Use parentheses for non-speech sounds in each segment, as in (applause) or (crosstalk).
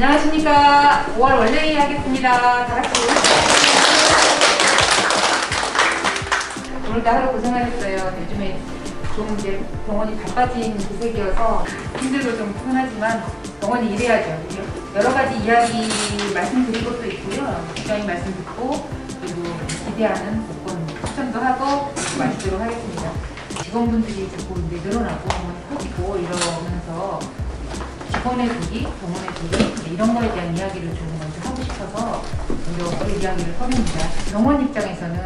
5월 원래회의 하겠습니다. 다 같이. 오늘도 하루 고생하셨어요. 요즘에 좀 이제 병원이 바빠진 기색이어서 힘들고 좀 피곤하지만 병원이 일해야죠. 여러 가지 이야기 말씀드릴 것도 있고요. 국장님 말씀 듣고 그리고 기대하는 복권 추천도 하고 마치도록 하겠습니다. 직원분들이 자꾸 늘어나고 커지고 이러면서 직원의 도기, 병원의 도기 이런 거에 대한 이야기를 좀 먼저 하고 싶어서 먼저 그 이야기를 꺼냅니다. 병원 입장에서는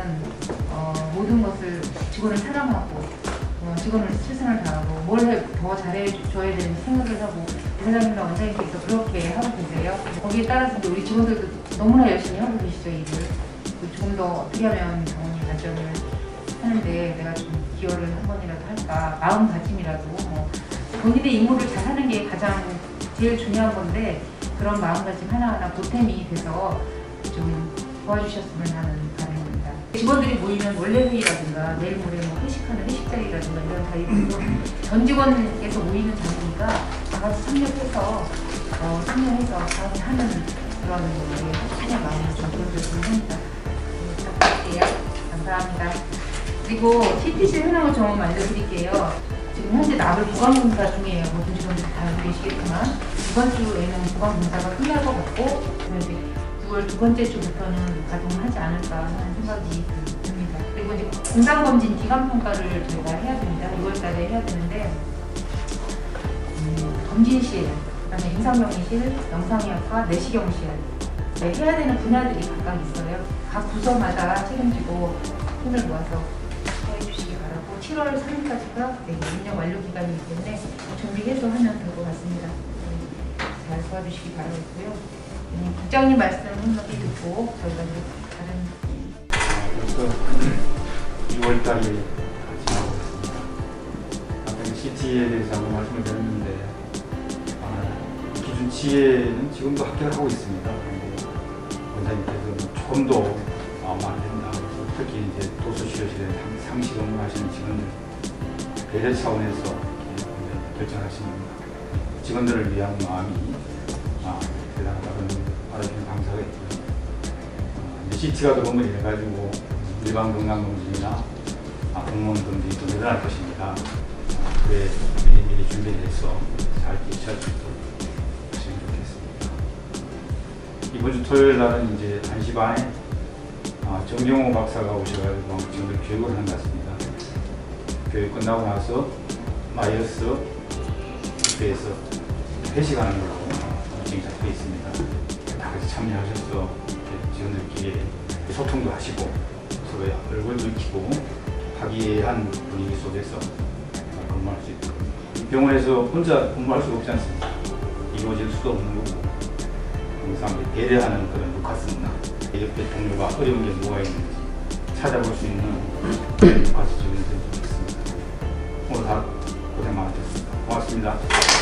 어, 모든 것을 직원을 사랑하고 어, 직원을 최선을 다하고 뭘 더 잘해줘야 되는 생각을 하고 부사장님과 원장님께서 그렇게 하고 계세요. 거기에 따라서 우리 직원들도 너무나 열심히 하고 계시죠 일을. 그 조금 더 어떻게 하면 병원이 발전을 하는데 내가 좀 기여를 한 번이라도 할까 마음가짐이라도 뭐 본인의 임무를 잘 하는 게 가장 제일 중요한 건데 그런 마음가짐 하나하나 보탬이 돼서 좀 도와주셨으면 하는 바람입니다. 직원들이 모이면 원래 회의라든가 내일 모레 뭐 회식하는 회식 자리라든가 이런 자리들도 전 직원께서 모이는 자리니까 다 같이 참여해서 어, 참여해서 다 같이 하는 그런 게 하나의 마음을 좀 보여줬으면 합니다. 네, 부탁드릴게요. 감사합니다. 그리고 CTC 현황을 좀 알려드릴게요. 지금 현재 나블 보강검사 중이에요. 모든 직원들이 다 계시겠지만 이번 주에는 보강검사가 끝날 것 같고 그러면 이제 9월 두 번째 주부터는 가동을 하지 않을까 하는 생각이 듭니다. 그리고 이제 건강검진 기간평가를 저희가 해야 됩니다. 6월 달에 해야 되는데 음, 검진실, 그다음에 임상병리실, 영상의학과, 내시경실 네, 해야 되는 분야들이 각각 있어요. 각 부서마다 책임지고 힘을 모아서 7월 3일까지가 네, 운영 완료 기간이기 때문에 준비해서 하면 될 것 같습니다. 네, 잘 도와주시기 바라고요. 네, 국장님 말씀 한마디 듣고 저희가 이제 다른 벌써 6월달이 지나고 있습니다. 아까 CT에 대해서 한번 말씀을 드렸는데 아, 기준치에는 지금도 합격을 하고 있습니다. 그런데 원장님께서 조금 더 마음 안 된다. 특히 이제 도서실에 상식 업무 하시는 직원들 배려 차원에서 결정하시는 직원들을 위한 마음이 아, 대단하다 그런 알아주는 감사가 있고요. CT가 들어오면 해가지고 일반 건강검진이나 아, 공무원분들이 또 늘어날 것입니다. 아, 그에 미리미리 준비를 해서 잘 대처할 수 있도록 하시면 좋겠습니다. 이번 주 토요일 날은 이제 1시 반에 아, 정경호 박사가 오셔가지고 지금 교육을 하는 것 같습니다. 교육 끝나고 나서 마이어스 에서 회식하는 걸로 지금 잡혀 있습니다. 다 같이 참여하셔서 직원들끼리 소통도 하시고 서로의 얼굴도 익히고 화기애애한 분위기 속에서 근무할 수 있도록 이 병원에서 혼자 근무할 수가 없지 않습니까? 이루어질 수도 없는 거고 항상 배려하는 그런 루카스 문화 옆에 동료가 어려운 게 뭐가 있는지 찾아볼 수 있는 (clears throat) 직원들이 좀 있습니다. 오늘 다 고생 많으셨습니다. 고맙습니다.